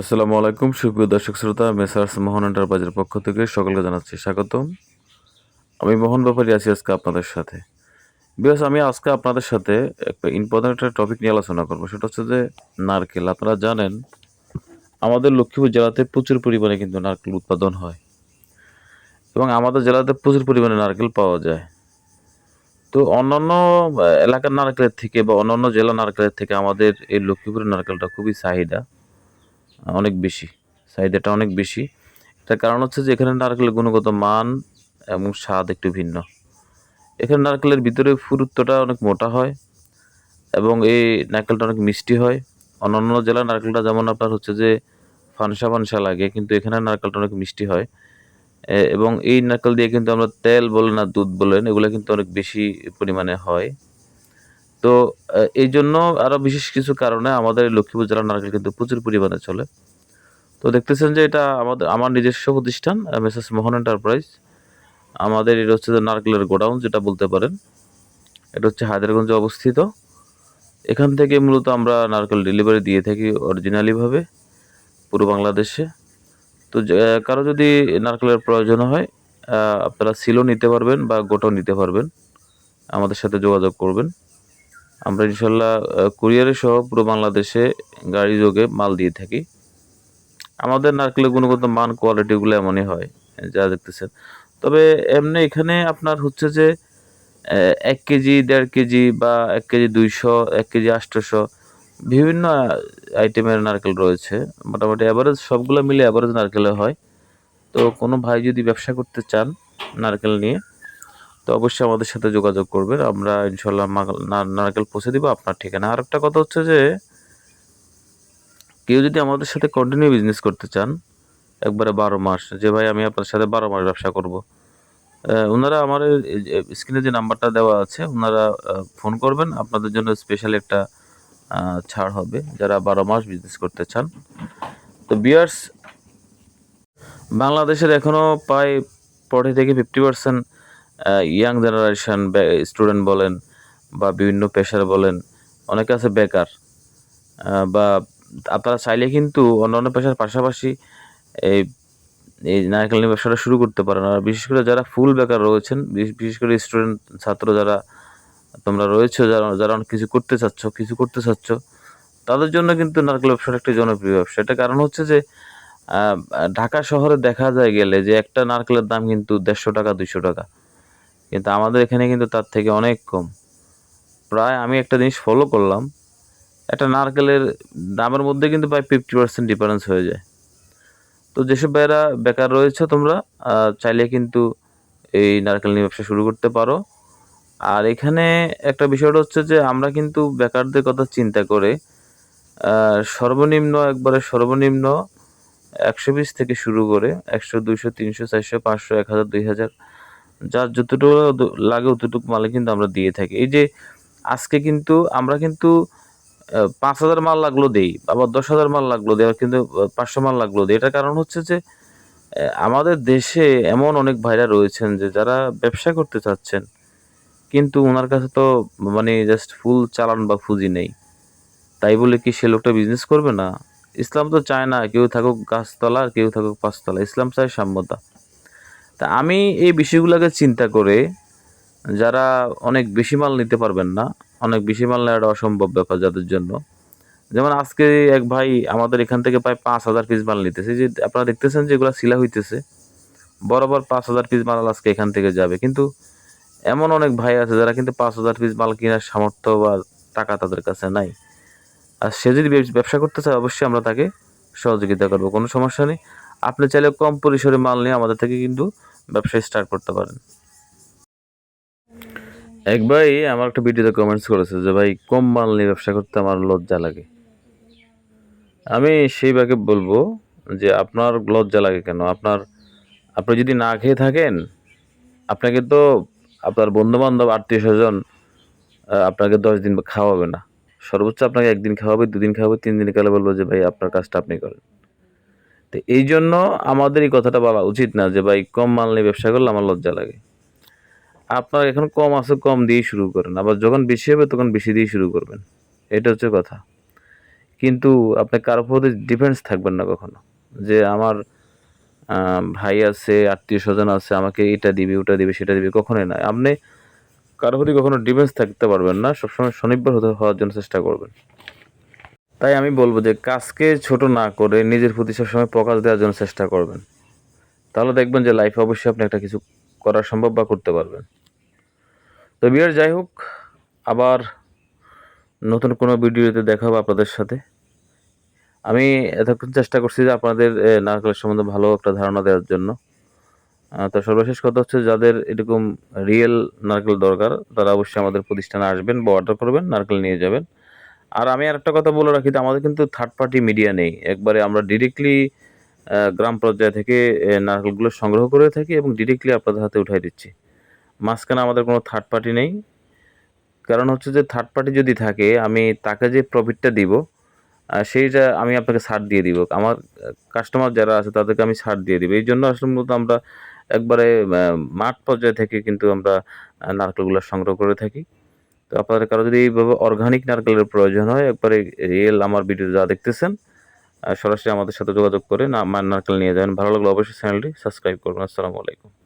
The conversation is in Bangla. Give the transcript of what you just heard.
আসসালামু আলাইকুম, সুপ্রিয় দর্শক শ্রোতা, মেসার্স মোহন এন্টারপ্রাইজের পক্ষ থেকে সকলকে জানাচ্ছি স্বাগতম। আমি মোহন ব্যাপারী আছি আজকে আপনাদের সাথে। বিকজ আমি আজকে আপনাদের সাথে একটা ইম্পর্টেন্ট একটা টপিক নিয়ে আলোচনা করব। সেটা হচ্ছে যে নারকেল। আপনারা জানেন, আমাদের লক্ষ্মীপুর জেলাতে প্রচুর পরিমাণে কিন্তু নারকেল উৎপাদন হয় এবং আমাদের জেলাতে প্রচুর পরিমাণে নারকেল পাওয়া যায়। তো অন্যান্য, এলাকার নারকেলের থেকে বা অন্যান্য জেলা নারকেলের থেকে আমাদের এই লক্ষ্মীপুরের নারকেলটা খুবই চাহিদা। অনেক বেশি, চাহিদাটা অনেক বেশি। তার কারণ হচ্ছে যে এখানে নারকেলের গুণগত মান এবং স্বাদ একটু ভিন্ন। এখানে নারকেলের ভিতরে ফুরুত্বটা অনেক মোটা হয় এবং এই নারকেলটা অনেক মিষ্টি হয়। অন্যান্য জেলার নারকেলটা যেমন আপনার হচ্ছে যে ফানসা ফানসা লাগে, কিন্তু এখানে নারকেলটা অনেক মিষ্টি হয়। এবং এই নারকেল দিয়ে কিন্তু আমরা তেল বলেন আর দুধ বলেন, এগুলো কিন্তু অনেক বেশি পরিমাণে হয়। তো এই জন্য আরও বিশেষ কিছু কারণে আমাদের লক্ষ্মীপুর জেলার নারকেল কিন্তু প্রচুর পরিমাণে চলে। তো দেখতেছেন যে এটা আমাদের, আমার নিজস্ব প্রতিষ্ঠান মেসেস মোহন এন্টারপ্রাইজ আমাদের এটা হচ্ছে নারকেলের গোডাউন, যেটা বলতে পারেন। এটা হচ্ছে হায়দ্রারগঞ্জে অবস্থিত। এখান থেকে মূলত আমরা নারকেল ডেলিভারি দিয়ে থাকি অরিজিনালিভাবে পুরো বাংলাদেশে। তো কারও যদি নারকেলের প্রয়োজন হয় আপনারা সিলও নিতে পারবেন বা গোটাও নিতে পারবেন। আমাদের সাথে যোগাযোগ করবেন। আমরা ইনশাল্লাহ কুরিয়ারে সহ পুরো বাংলাদেশে গাড়ি যোগে মাল দিয়ে থাকি। আমাদের নারকেলের গুণগত মান কোয়ালিটিগুলো এমনই হয়, যা দেখতেছেন। তবে এমনি এখানে আপনার হচ্ছে যে এক কেজি, দেড় কেজি বা এক কেজি দুইশো, এক কেজি আটশোশো বিভিন্ন আইটেমের নারকেল রয়েছে। মোটামুটি অ্যাভারেজ সবগুলো মিলে অ্যাভারেজ নারকেলে হয়। তো কোনো ভাই যদি ব্যবসা করতে চান নারকেল নিয়ে তো অবশ্যই আমাদের সাথে যোগাযোগ করবেন। আমরা ইনশাল্লাহ নারকেল পৌঁছে দিব আপনার ঠিকানা। আর একটা কথা হচ্ছে যে, কেউ যদি আমাদের সাথে কন্টিনিউ বিজনেস করতে চান, একবারে বারো মাস, যে ভাই আমি আপনার সাথে বারো মাস ব্যবসা করব। ওনারা আমার স্ক্রিনে যে নাম্বারটা দেওয়া আছে ওনারা ফোন করবেন। আপনাদের জন্য স্পেশাল একটা ছাড় হবে, যারা বারো মাস বিজনেস করতে চান। তো বিয়ার্স বাংলাদেশের এখনও প্রায় ফর্টি থেকে fifty percent young generation student বলেন বা বিভিন্ন পেশার বলেন, অনেকে আছে বেকার বা আপনারা চাইলে কিন্তু অন্যান্য পেশার পাশাপাশি এই এই নারকেল ব্যবসাটা শুরু করতে পারেন। আর বিশেষ করে যারা ফুল বেকার রয়েছেন বিশেষ করে স্টুডেন্ট ছাত্র যারা তোমরা রয়েছে, যারা যারা অনেক কিছু করতে চাচ্ছ, কিছু করতে চাচ্ছ, তাদের জন্য কিন্তু নারকেল ব্যবসাটা একটি জনপ্রিয় ব্যবসা। এটা কারণ হচ্ছে যে ঢাকা শহরে দেখা যায় গেলে যে একটা নারকেলের দাম কিন্তু দেড়শো টাকা, দুইশো টাকা। কিন্তু আমাদের এখানে কিন্তু তার থেকে অনেক কম। প্রায় আমি একটা জিনিস ফলো করলাম, একটা নারকেলের দামের মধ্যে কিন্তু প্রায় ফিফটি পার্সেন্ট ডিফারেন্স হয়ে যায়। তো যেসব ভাইয়েরা বেকার রয়েছে তোমরা চাইলে কিন্তু এই নারকেল নিয়ে ব্যবসা শুরু করতে পারো। আর এখানে একটা বিষয়টা হচ্ছে যে, আমরা কিন্তু বেকারদের কথা চিন্তা করে সর্বনিম্ন একবারে সর্বনিম্ন একশো পিস থেকে শুরু করে একশো, দুইশো, তিনশো, চারশো, পাঁচশো, এক হাজার, দুই হাজার যার যতটুকু লাগে অতটুকু মালে কিন্তু আমরা দিয়ে থাকি। এই যে আজকে কিন্তু আমরা কিন্তু পাঁচ হাজার মাল লাগল দেই, আবার দশ হাজার মাল লাগল দেই, আবার কিন্তু পাঁচশো মাল লাগল দেই। এটার কারণ হচ্ছে যে আমাদের দেশে এমন অনেক ভাইরা রয়েছেন যে যারা ব্যবসা করতে চাচ্ছেন, কিন্তু ওনার কাছে তো মানে জাস্ট ফুল চালান বা পুঁজি নেই। তাই বলে কি সে লোকটা বিজনেস করবে না? ইসলাম তো চায় না, কেউ থাকুক গাছতলা আর কেউ থাকুক পাঁচতলা। ইসলাম চায় সাম্যতা। তা আমি এই বিষয়গুলোকে চিন্তা করে যারা অনেক বেশি মাল নিতে পারবেন না, অনেক বেশি মাল নেওয়াটা অসম্ভব ব্যাপার যাদের জন্য। যেমন আজকে এক ভাই আমাদের এখান থেকে প্রায় পাঁচ হাজার পিস মাল নিতেছে। যে আপনারা দেখতেছেন যে এগুলো শিলা হইতেছে, বরাবর পাঁচ হাজার পিস মাল আজকে এখান থেকে যাবে। কিন্তু এমন অনেক ভাই আছে যারা কিন্তু পাঁচ হাজার পিস মাল কেনার সামর্থ্য বা টাকা তাদের কাছে নাই। আর সে যদি ব্যবসা করতে চায়, অবশ্যই আমরা তাকে সহযোগিতা করব, কোনো সমস্যা নেই। আপনি চাইলে কম পরিসরে মাল নিয়ে আমাদের থেকে কিন্তু ব্যবসা স্টার্ট করতে পারেন। এক ভাই আমার একটা ভিডিওতে কমেন্টস করেছে যে, ভাই, কম মাল নিয়ে ব্যবসা করতে আমার লজ্জা লাগে। আমি সেই ভাগে বলব যে, আপনার লজ্জা লাগে কেন? আপনার, আপনি যদি না খেয়ে থাকেন, আপনাকে তো আপনার বন্ধু বান্ধব আত্মীয় স্বজন আপনাকে দশ দিন খাওয়াবে না। সর্বোচ্চ আপনাকে একদিন খাওয়াবে, দুদিন খাওয়াবে, তিন দিন কালে বলব যে, ভাই, আপনার কাজটা আপনি করেন। তো। এই জন্য আমাদের এই কথাটা বলা উচিত না যে, ভাই, কম মাল নিয়ে ব্যবসা করলে আমার লজ্জা লাগে। আপনার এখন কম আছে, কম দিয়ে শুরু করেন। আবার যখন বেশি হবে, তখন বেশি দিয়ে শুরু করবেন। এটা হচ্ছে কথা। কিন্তু আপনি কারোর প্রতি ডিফেন্স থাকবেন না কখনো। যে, আমার ভাই আছে আত্মীয় স্বজন আছে, আমাকে এটা দিবি, ওটা দিবি, সেটা দিবি। কখনোই নয় আপনি কারোর প্রতি কখনো ডিফেন্স থাকতে পারবেন না। সবসময় স্বনির্ভর হতে হওয়ার জন্য চেষ্টা করবেন। তাই আমি বলব যে কাজকে ছোট না করে নিজের প্রতি সবসময় প্রকাশ দেওয়ার জন্য চেষ্টা করবেন। তাহলে দেখবেন যে লাইফে অবশ্যই আপনি একটা কিছু করা সম্ভব বা করতে পারবেন। তো বিয়ার যাই হোক, আবার নতুন কোনো ভিডিওতে দেখা হবে আপনাদের সাথে। আমি এতক্ষণ চেষ্টা করছি যে আপনাদের নারকেলের সম্বন্ধে ভালো একটা ধারণা দেওয়ার জন্য। তো সর্বশেষ কথা হচ্ছে যাদের এরকম রিয়েল নারকেল দরকার, তারা অবশ্যই আমাদের প্রতিষ্ঠানে আসবেন বা অর্ডার করবেন, নারকেল নিয়ে যাবেন। আর আমি আর একটা কথা বলে রাখি যে আমাদের কিন্তু থার্ড পার্টি মিডিয়া নেই। একবারে আমরা ডিরেক্টলি গ্রাম পর্যায় থেকে নারকেলগুলো সংগ্রহ করে থাকি এবং ডিরেক্টলি আপনাদের হাতে উঠাই দিচ্ছি। মাঝখানে আমাদের কোনো থার্ড পার্টি নেই। কারণ হচ্ছে যে থার্ড পার্টি যদি থাকে, আমি তাকে যে প্রফিটটা দিব সেইটা আমি আপনাকে ছাড় দিয়ে দিব। আমার কাস্টমার যারা আছে তাদেরকে আমি ছাড় দিয়ে দিব। এই জন্য আসলে মূলত আমরা একবারে মাঠ পর্যায় থেকে কিন্তু আমরা নারকেলগুলো সংগ্রহ করে থাকি। তো আপনাদের কারও যদি এইভাবে অর্গানিক নারকেলের প্রয়োজন হয়, একবারে রিয়েল আমার ভিডিও যা দেখতেছেন সরাসরি আমাদের সাথে যোগাযোগ করে না নারকেল নিয়ে যাবেন। ভালো লাগলে অবশ্যই চ্যানেলটি সাবস্ক্রাইব করবেন। আসসালামু আলাইকুম।